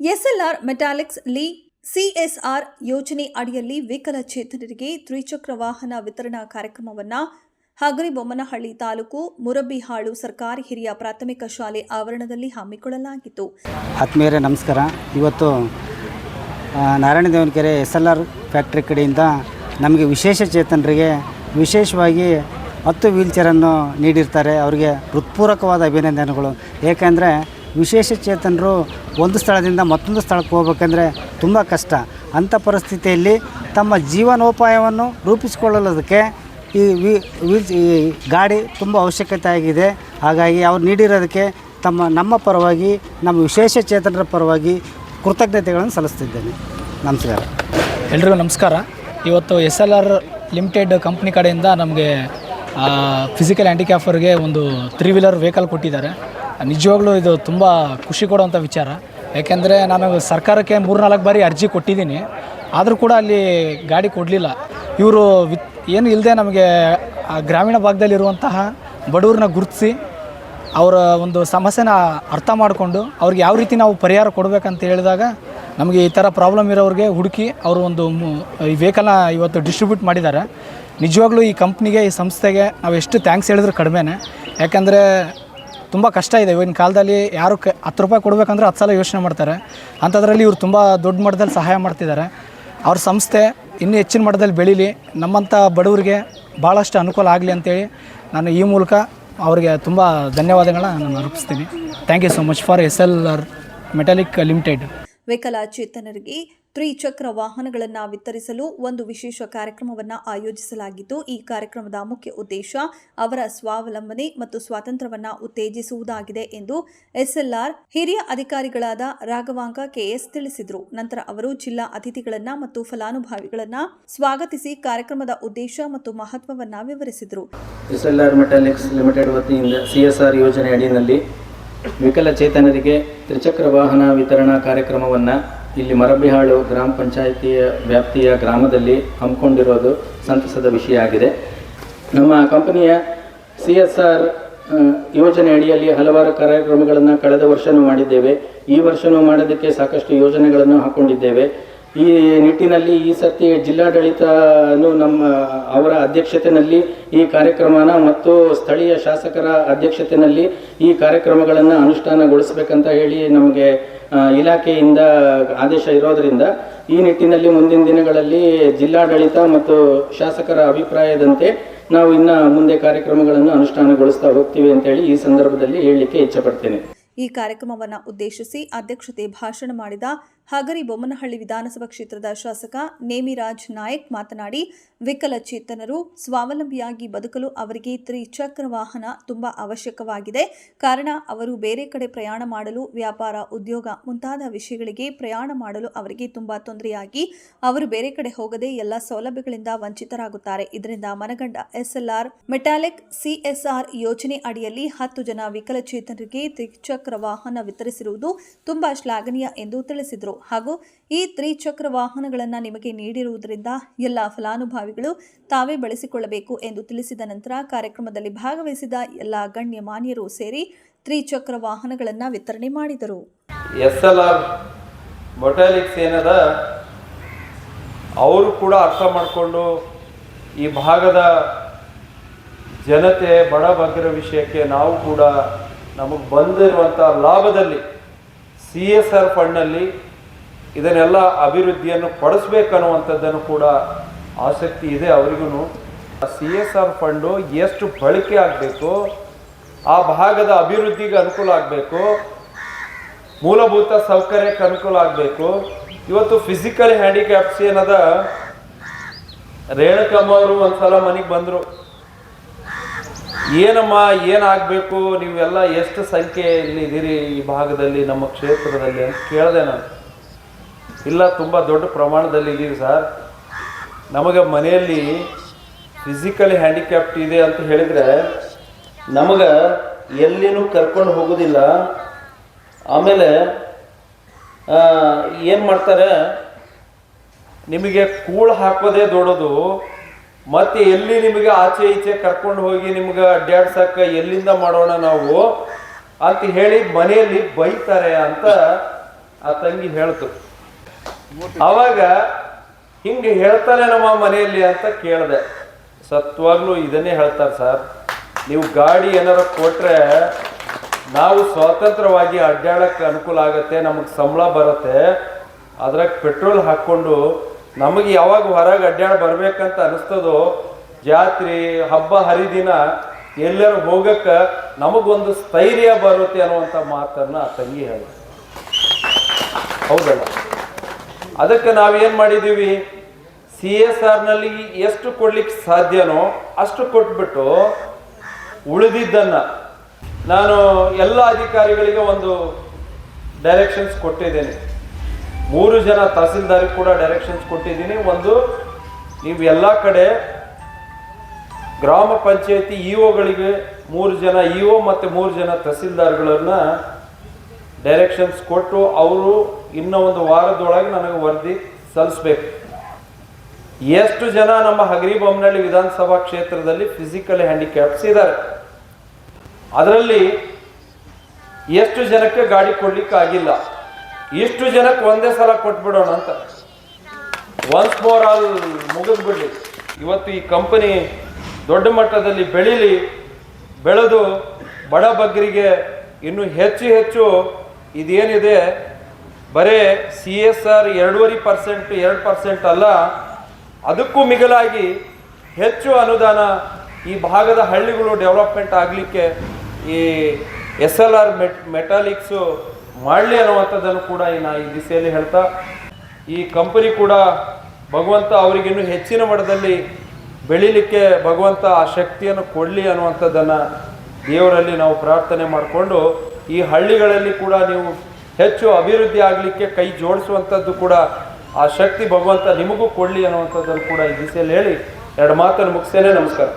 SLR Metallics ಲೀ CSR ಯೋಜನೆ ಅಡಿಯಲ್ಲಿ ವಿಕಲಚೇತನರಿಗೆ ತ್ರಿಚಕ್ರ ವಾಹನ ವಿತರಣಾ ಕಾರ್ಯಕ್ರಮವನ್ನು ಹಗರಿಬೊಮ್ಮನಹಳ್ಳಿ ತಾಲೂಕು ಮುರಬ್ಬಿಹಾಳು ಸರ್ಕಾರಿ ಹಿರಿಯ ಪ್ರಾಥಮಿಕ ಶಾಲೆ ಆವರಣದಲ್ಲಿ ಹಮ್ಮಿಕೊಳ್ಳಲಾಗಿತ್ತು. ಆತ್ಮೀಯರೇ ನಮಸ್ಕಾರ. ಇವತ್ತು Narayana Devanakere S L R factory ಕಡೆಯಿಂದ ನಮಗೆ ವಿಶೇಷ ಚೇತನರಿಗೆ ವಿಶೇಷವಾಗಿ ಹತ್ತು ವೀಲ್ಚೇರನ್ನು ನೀಡಿರ್ತಾರೆ. ಅವರಿಗೆ ಹೃತ್ಪೂರ್ವಕವಾದ ಅಭಿನಂದನೆಗಳು. ಏಕೆಂದರೆ ವಿಶೇಷ ಚೇತನರು ಒಂದು ಸ್ಥಳದಿಂದ ಮತ್ತೊಂದು ಸ್ಥಳಕ್ಕೆ ಹೋಗ್ಬೇಕಂದ್ರೆ ತುಂಬ ಕಷ್ಟ. ಅಂಥ ಪರಿಸ್ಥಿತಿಯಲ್ಲಿ ತಮ್ಮ ಜೀವನೋಪಾಯವನ್ನು ರೂಪಿಸಿಕೊಳ್ಳೋದಕ್ಕೆ ಈ ವಿ ಈ ಗಾಡಿ ತುಂಬ ಅವಶ್ಯಕತೆ ಆಗಿದೆ. ಹಾಗಾಗಿ ಅವ್ರು ನೀಡಿರೋದಕ್ಕೆ ತಮ್ಮ, ನಮ್ಮ ಪರವಾಗಿ, ನಮ್ಮ ವಿಶೇಷ ಚೇತನರ ಪರವಾಗಿ ಕೃತಜ್ಞತೆಗಳನ್ನು ಸಲ್ಲಿಸ್ತಿದ್ದೇನೆ. ನಮಸ್ಕಾರ. ಎಲ್ರಿಗೂ ನಮಸ್ಕಾರ. ಇವತ್ತು S L R limited company ಕಡೆಯಿಂದ ನಮಗೆ ಫಿಸಿಕಲ್ ಹ್ಯಾಂಡಿಕ್ಯಾಫರ್ಗೆ ಒಂದು ತ್ರೀ ವೀಲರ್ ವೆಹಿಕಲ್ ಕೊಟ್ಟಿದ್ದಾರೆ. ನಿಜವಾಗ್ಲೂ ಇದು ತುಂಬ ಖುಷಿ ಕೊಡುವಂಥ ವಿಚಾರ. ಯಾಕೆಂದರೆ ನಾನು ಸರ್ಕಾರಕ್ಕೆ ಮೂರ್ನಾಲ್ಕು ಬಾರಿ ಅರ್ಜಿ ಕೊಟ್ಟಿದ್ದೀನಿ. ಆದರೂ ಕೂಡ ಅಲ್ಲಿ ಗಾಡಿ ಕೊಡಲಿಲ್ಲ. ಇವರು ವಿತ್ ಏನು ಇಲ್ಲದೆ ನಮಗೆ ಗ್ರಾಮೀಣ ಭಾಗದಲ್ಲಿರುವಂತಹ ಬಡವ್ರನ್ನ ಗುರುತಿಸಿ ಅವರ ಒಂದು ಸಮಸ್ಯೆನ ಅರ್ಥ ಮಾಡಿಕೊಂಡು ಅವ್ರಿಗೆ ಯಾವ ರೀತಿ ನಾವು ಪರಿಹಾರ ಕೊಡಬೇಕಂತ ಹೇಳಿದಾಗ ನಮಗೆ ಈ ಥರ ಪ್ರಾಬ್ಲಮ್ ಇರೋರಿಗೆ ಹುಡುಕಿ ಅವರು ಒಂದು ಈ ವೆಹಿಕಲ್ನ ಇವತ್ತು ಡಿಸ್ಟ್ರಿಬ್ಯೂಟ್ ಮಾಡಿದ್ದಾರೆ. ನಿಜವಾಗ್ಲೂ ಈ ಕಂಪ್ನಿಗೆ ಈ ಸಂಸ್ಥೆಗೆ ನಾವು ಎಷ್ಟು ಥ್ಯಾಂಕ್ಸ್ ಹೇಳಿದ್ರು ಕಡಿಮೆನೇ. ಯಾಕಂದರೆ ತುಂಬ ಕಷ್ಟ ಇದೆ. ಇವಾಗಿನ ಕಾಲದಲ್ಲಿ ಯಾರು ಕ ಹತ್ತು ರೂಪಾಯಿ ಕೊಡಬೇಕಂದ್ರೆ ಹತ್ತು ಸಲ ಯೋಚನೆ ಮಾಡ್ತಾರೆ. ಅಂಥದ್ರಲ್ಲಿ ಇವರು ತುಂಬ ದೊಡ್ಡ ಮಟ್ಟದಲ್ಲಿ ಸಹಾಯ ಮಾಡ್ತಿದ್ದಾರೆ. ಅವ್ರ ಸಂಸ್ಥೆ ಇನ್ನೂ ಹೆಚ್ಚಿನ ಮಟ್ಟದಲ್ಲಿ ಬೆಳೀಲಿ. ನಮ್ಮಂಥ ಬಡವರಿಗೆ ಭಾಳಷ್ಟು ಅನುಕೂಲ ಆಗಲಿ ಅಂತೇಳಿ ನಾನು ಈ ಮೂಲಕ ಅವರಿಗೆ ತುಂಬ ಧನ್ಯವಾದಗಳನ್ನ ನಾನು ಅರ್ಪಿಸ್ತೀನಿ. Thank you so much for S L R metallic limited ವಿಕಲಚೇತನರಿಗೆ ತ್ರಿಚಕ್ರ ವಾಹನಗಳನ್ನು ವಿತರಿಸಲು ಒಂದು ವಿಶೇಷ ಕಾರ್ಯಕ್ರಮವನ್ನು ಆಯೋಜಿಸಲಾಗಿದ್ದು, ಈ ಕಾರ್ಯಕ್ರಮದ ಮುಖ್ಯ ಉದ್ದೇಶ ಅವರ ಸ್ವಾವಲಂಬನೆ ಮತ್ತು ಸ್ವಾತಂತ್ರ್ಯವನ್ನು ಉತ್ತೇಜಿಸುವುದಾಗಿದೆ ಎಂದು ಎಸ್ಎಲ್ಆರ್ ಹಿರಿಯ ಅಧಿಕಾರಿಗಳಾದ ರಾಘವಾಂಕ ಕೆಎಸ್ ತಿಳಿಸಿದರು. ನಂತರ ಅವರು ಜಿಲ್ಲಾ ಅತಿಥಿಗಳನ್ನು ಮತ್ತು ಫಲಾನುಭವಿಗಳನ್ನು ಸ್ವಾಗತಿಸಿ ಕಾರ್ಯಕ್ರಮದ ಉದ್ದೇಶ ಮತ್ತು ಮಹತ್ವವನ್ನು ವಿವರಿಸಿದರು. ಎಸ್ಎಲ್ಆರ್ ಲಿಮಿಟೆಡ್ ವತಿಯಿಂದ ಸಿಎಸ್ಆರ್ ಯೋಜನೆ ಅಡಿಯಲ್ಲಿ ವಿಕಲಚೇತನರಿಗೆ ತ್ರಿಚಕ್ರ ವಾಹನ ವಿತರಣಾ ಕಾರ್ಯಕ್ರಮವನ್ನು ಇಲ್ಲಿ ಮರಬಿಹಾಳು ಗ್ರಾಮ ಪಂಚಾಯಿತಿಯ ವ್ಯಾಪ್ತಿಯ ಗ್ರಾಮದಲ್ಲಿ ಹಮ್ಮಿಕೊಂಡಿರೋದು ಸಂತಸದ ವಿಷಯ ಆಗಿದೆ. ನಮ್ಮ ಕಂಪನಿಯ ಸಿ ಎಸ್ ಆರ್ ಯೋಜನೆ ಅಡಿಯಲ್ಲಿ ಹಲವಾರು ಕಾರ್ಯಕ್ರಮಗಳನ್ನು ಕಳೆದ ವರ್ಷವೂ ಮಾಡಿದ್ದೇವೆ. ಈ ವರ್ಷವೂ ಮಾಡೋದಕ್ಕೆ ಸಾಕಷ್ಟು ಯೋಜನೆಗಳನ್ನು ಹಾಕ್ಕೊಂಡಿದ್ದೇವೆ ಈ ನಿಟ್ಟಿನಲ್ಲಿ ಈ ಸರ್ತಿ ಜಿಲ್ಲಾಡಳಿತನು ನಮ್ಮ ಅವರ ಅಧ್ಯಕ್ಷತೆಯಲ್ಲಿ ಈ ಕಾರ್ಯಕ್ರಮನ ಮತ್ತು ಸ್ಥಳೀಯ ಶಾಸಕರ ಅಧ್ಯಕ್ಷತೆಯಲ್ಲಿ ಈ ಕಾರ್ಯಕ್ರಮಗಳನ್ನು ಅನುಷ್ಠಾನಗೊಳಿಸಬೇಕಂತ ಹೇಳಿ ನಮಗೆ ಇಲಾಖೆಯಿಂದ ಆದೇಶ ಇರೋದರಿಂದ ಈ ನಿಟ್ಟಿನಲ್ಲಿ ಮುಂದಿನ ದಿನಗಳಲ್ಲಿ ಜಿಲ್ಲಾಡಳಿತ ಮತ್ತು ಶಾಸಕರ ಅಭಿಪ್ರಾಯದಂತೆ ನಾವು ಇನ್ನು ಮುಂದೆ ಕಾರ್ಯಕ್ರಮಗಳನ್ನು ಅನುಷ್ಠಾನಗೊಳಿಸ್ತಾ ಹೋಗ್ತೀವಿ ಅಂತೇಳಿ ಈ ಸಂದರ್ಭದಲ್ಲಿ ಹೇಳಲಿಕ್ಕೆ ಇಚ್ಛಪಡ್ತೇನೆ. ಈ ಕಾರ್ಯಕ್ರಮವನ್ನು ಉದ್ದೇಶಿಸಿ ಅಧ್ಯಕ್ಷತೆ ಭಾಷಣ ಮಾಡಿದ ಹಗರಿ ಬೊಮ್ಮನಹಳ್ಳಿ ವಿಧಾನಸಭಾ ಕ್ಷೇತ್ರದ ಶಾಸಕ ನೇಮಿರಾಜ್ ನಾಯಕ್ ಮಾತನಾಡಿ ವಿಕಲಚೇತನರು ಸ್ವಾವಲಂಬಿಯಾಗಿ ಬದುಕಲು ಅವರಿಗೆ ತ್ರಿಚಕ್ರ ವಾಹನ ತುಂಬಾ ಅವಶ್ಯಕವಾಗಿದೆ. ಕಾರಣ, ಅವರು ಬೇರೆ ಕಡೆ ಪ್ರಯಾಣ ಮಾಡಲು, ವ್ಯಾಪಾರ, ಉದ್ಯೋಗ ಮುಂತಾದ ವಿಷಯಗಳಿಗೆ ಪ್ರಯಾಣ ಮಾಡಲು ಅವರಿಗೆ ತುಂಬಾ ತೊಂದರೆಯಾಗಿ, ಅವರು ಬೇರೆ ಕಡೆ ಹೋಗದೆ ಎಲ್ಲ ಸೌಲಭ್ಯಗಳಿಂದ ವಂಚಿತರಾಗುತ್ತಾರೆ. ಇದರಿಂದ ಮನಗಂಡ ಎಸ್ಎಲ್ಆರ್ ಮೆಟಾಲಿಕ್ ಸಿಎಸ್ಆರ್ ಯೋಜನೆ ಅಡಿಯಲ್ಲಿ ಹತ್ತು ಜನ ವಿಕಲಚೇತನರಿಗೆ ತ್ರಿಚಕ್ರ ವಾಹನ ವಿತರಿಸಿರುವುದು ತುಂಬಾ ಶ್ಲಾಘನೀಯ ಎಂದು ತಿಳಿಸಿದರು. ಹಾಗೂ ಈ ತ್ರಿಚಕ್ರ ವಾಹನಗಳನ್ನು ನಿಮಗೆ ನೀಡಿರುವುದರಿಂದ ಎಲ್ಲ ಫಲಾನುಭವಿಗಳು ತಾವೇ ಬಳಸಿಕೊಳ್ಳಬೇಕು ಎಂದು ತಿಳಿಸಿದ ನಂತರ ಕಾರ್ಯಕ್ರಮದಲ್ಲಿ ಭಾಗವಹಿಸಿದ ಎಲ್ಲ ಗಣ್ಯಮಾನ್ಯರು ಸೇರಿ ತ್ರಿಚಕ್ರ ವಾಹನಗಳನ್ನು ವಿತರಣೆ ಮಾಡಿದರು. ಎಸ್ ಎಲ್ ಏನದ, ಅವರು ಕೂಡ ಅರ್ಥ ಮಾಡಿಕೊಂಡು ಈ ಭಾಗದ ಜನತೆ ಬಡ ಬಗ್ಗರ ವಿಷಯಕ್ಕೆ ನಾವು ಕೂಡ ನಮಗೆ ಬಂದಿರುವಂಥ ಲಾಭದಲ್ಲಿ ಸಿ ಎಸ್ ಆರ್ ಫಂಡ್ನಲ್ಲಿ ಇದನ್ನೆಲ್ಲ ಅಭಿವೃದ್ಧಿಯನ್ನು ಪಡಿಸ್ಬೇಕನ್ನುವಂಥದ್ದನ್ನು ಕೂಡ ಆಸಕ್ತಿ ಇದೆ ಅವರಿಗೂ ಸಿ ಎಸ್ ಆರ್ ಫಂಡು ಎಷ್ಟು ಬಳಕೆ ಆಗಬೇಕು, ಆ ಭಾಗದ ಅಭಿವೃದ್ಧಿಗೆ ಅನುಕೂಲ ಆಗಬೇಕು, ಮೂಲಭೂತ ಸೌಕರ್ಯಕ್ಕೆ ಅನುಕೂಲ ಆಗಬೇಕು. ಇವತ್ತು ಫಿಸಿಕಲ್ ಹ್ಯಾಂಡಿಕ್ಯಾಪ್ಸ್ ಏನದ? ರೇಣುಕಮ್ಮ ಅವರು ಒಂದ್ಸಲ ಮನೆಗೆ ಬಂದರು. ಏನಮ್ಮ, ಏನಾಗಬೇಕು, ನೀವೆಲ್ಲ ಎಷ್ಟು ಸಂಖ್ಯೆಯಲ್ಲಿ ಇದ್ದೀರಿ ಈ ಭಾಗದಲ್ಲಿ, ನಮ್ಮ ಕ್ಷೇತ್ರದಲ್ಲಿ ಅಂತ ಕೇಳಿದೆ ನಾನು. ಇಲ್ಲ, ತುಂಬ ದೊಡ್ಡ ಪ್ರಮಾಣದಲ್ಲಿ ಇದ್ದೀವಿ ಸರ್. ನಮಗೆ ಮನೆಯಲ್ಲಿ ಫಿಸಿಕಲಿ ಹ್ಯಾಂಡಿಕ್ಯಾಪ್ಟ್ ಇದೆ ಅಂತ ಹೇಳಿದರೆ, ನಮಗೆ ಎಲ್ಲಿನೂ ಕರ್ಕೊಂಡು ಹೋಗೋದಿಲ್ಲ. ಆಮೇಲೆ ಏನು ಮಾಡ್ತಾರೆ? ನಿಮಗೆ ಕೂಳು ಹಾಕೋದೇ ದೊಡ್ಡದು. ಮತ್ತು ಎಲ್ಲಿ ನಿಮಗೆ ಆಚೆ ಈಚೆ ಕರ್ಕೊಂಡು ಹೋಗಿ ನಿಮ್ಗೆ ಅಡ್ಡಾಡ್ಸಕ್ಕೆ ಎಲ್ಲಿಂದ ಮಾಡೋಣ ನಾವು ಅಂತ ಹೇಳಿ ಮನೆಯಲ್ಲಿ ಬೈತಾರೆ ಅಂತ ಆ ತಂಗಿ ಹೇಳ್ತು. ಅವಾಗ ಹಿಂಗೆ ಹೇಳ್ತಾನೆ ನಮ್ಮ ಮನೆಯಲ್ಲಿ ಅಂತ ಕೇಳಿದೆ. ಸತ್ವಾಗ್ಲೂ ಇದನ್ನೇ ಹೇಳ್ತಾರೆ ಸರ್. ನೀವು ಗಾಡಿ ಏನಾರ ಕೊಟ್ರೆ ನಾವು ಸ್ವತಂತ್ರವಾಗಿ ಅಡ್ಡಾಡಕ್ಕೆ ಅನುಕೂಲ ಆಗುತ್ತೆ, ನಮಗೆ ಸಂಬಳ ಬರುತ್ತೆ, ಅದ್ರಾಗ ಪೆಟ್ರೋಲ್ ಹಾಕ್ಕೊಂಡು ನಮಗೆ ಯಾವಾಗ ಹೊರಗೆ ಅಡ್ಡಾಡ ಬರ್ಬೇಕಂತ ಅನಿಸ್ತದೋ, ಜಾತ್ರೆ, ಹಬ್ಬ, ಹರಿದಿನ ಎಲ್ಲರೂ ಹೋಗಕ್ಕೆ ನಮಗೊಂದು ಸ್ಥೈರ್ಯ ಬರುತ್ತೆ ಅನ್ನುವಂಥ ಮಾತನ್ನು ಆ ತಂಗಿ ಹೇಳ ಹೌದಲ್ಲ? ಅದಕ್ಕೆ ನಾವೇನು ಮಾಡಿದ್ದೀವಿ? ಸಿ ಎಸ್ ಆರ್ನಲ್ಲಿ ಎಷ್ಟು ಕೊಡ್ಲಿಕ್ಕೆ ಸಾಧ್ಯನೋ ಅಷ್ಟು ಕೊಟ್ಬಿಟ್ಟು ಉಳಿದಿದ್ದನ್ನು ನಾನು ಎಲ್ಲ ಅಧಿಕಾರಿಗಳಿಗೆ ಒಂದು ಡೈರೆಕ್ಷನ್ಸ್ ಕೊಟ್ಟಿದ್ದೇನೆ. ಮೂರು ಜನ ತಹಸೀಲ್ದಾರಿಗೆ ಕೂಡ ಡೈರೆಕ್ಷನ್ಸ್ ಕೊಟ್ಟಿದ್ದೀನಿ. ಒಂದು, ನೀವು ಎಲ್ಲ ಕಡೆ ಗ್ರಾಮ ಪಂಚಾಯತಿ ಇಒಗಳಿಗೆ ಒಗಳಿಗೆ ಮೂರು ಜನ ಇಒ ಒ ಮತ್ತು ಮೂರು ಜನ ತಹಸೀಲ್ದಾರ್ಗಳನ್ನ ಡೈರೆಕ್ಷನ್ಸ್ ಕೊಟ್ಟು ಅವರು ಇನ್ನೂ ಒಂದು ವಾರದೊಳಗೆ ನನಗೆ ವರದಿ ಸಲ್ಲಿಸ್ಬೇಕು. ಎಷ್ಟು ಜನ ನಮ್ಮ ಹಗರಿ ಬೊಮ್ಮನಹಳ್ಳಿ ವಿಧಾನಸಭಾ ಕ್ಷೇತ್ರದಲ್ಲಿ ಫಿಸಿಕಲ್ ಹ್ಯಾಂಡಿಕ್ಯಾಪ್ಸ್ ಇದ್ದಾರೆ? ಅದರಲ್ಲಿ ಎಷ್ಟು ಜನಕ್ಕೆ ಗಾಡಿ ಕೊಡ್ಲಿಕ್ಕೆ ಆಗಿಲ್ಲ? ಇಷ್ಟು ಜನಕ್ಕೆ ಒಂದೇ ಸಲ ಕೊಟ್ಬಿಡೋಣ ಅಂತ. ಒನ್ಸ್ ಮೋರ್ ಆಲ್ ಮುಗಿದ್ಬಿಡ್ಲಿ ಇವತ್ತು ಈ ಕಂಪನಿ ದೊಡ್ಡ ಮಟ್ಟದಲ್ಲಿ ಬೆಳೀಲಿ, ಬೆಳೆದು ಬಡ ಬಗ್ಗರಿಗೆ ಇನ್ನೂ ಹೆಚ್ಚು ಹೆಚ್ಚು ಇದೇನಿದೆ? ಬರೇ ಸಿ ಎಸ್ ಆರ್ ಎರಡೂವರೆ ಪರ್ಸೆಂಟ್, ಎರಡು ಪರ್ಸೆಂಟ್ ಅಲ್ಲ. ಅದಕ್ಕೂ ಮಿಗಿಲಾಗಿ ಹೆಚ್ಚು ಅನುದಾನ ಈ ಭಾಗದ ಹಳ್ಳಿಗಳು ಡೆವಲಪ್ಮೆಂಟ್ ಆಗಲಿಕ್ಕೆ ಈ ಎಸ್ ಎಲ್ ಆರ್ ಮೆಟ್, ಮೆಟಾಲಿಕ್ಸು ಮಾಡಲಿ ಅನ್ನುವಂಥದ್ದನ್ನು ಕೂಡ ನಾ ಈ ದಿಸೆಯಲ್ಲಿ ಹೇಳ್ತಾ, ಈ ಕಂಪನಿ ಕೂಡ ಭಗವಂತ ಅವರಿಗಿನ್ನೂ ಹೆಚ್ಚಿನ ಮಟ್ಟದಲ್ಲಿ ಬೆಳೀಲಿಕ್ಕೆ ಭಗವಂತ ಆ ಶಕ್ತಿಯನ್ನು ಕೊಡಲಿ ಅನ್ನುವಂಥದ್ದನ್ನು ದೇವರಲ್ಲಿ ನಾವು ಪ್ರಾರ್ಥನೆ ಮಾಡಿಕೊಂಡು ಈ ಹಳ್ಳಿಗಳಲ್ಲಿ ಕೂಡ ನೀವು ಹೆಚ್ಚು ಅಭಿವೃದ್ಧಿ ಆಗಲಿಕ್ಕೆ ಕೈ ಜೋಡಿಸುವಂಥದ್ದು ಕೂಡ ಆ ಶಕ್ತಿ ಭಗವಂತ ನಿಮಗೂ ಕೊಡಲಿ ಅನ್ನುವಂಥದ್ದನ್ನು ಕೂಡ ಈ ದಿಸೆಯಲ್ಲಿ ಹೇಳಿ. ಎರಡು ಮಾತನ್ನು ಮುಗಿಸ್ತೇನೆ. ನಮಸ್ಕಾರ.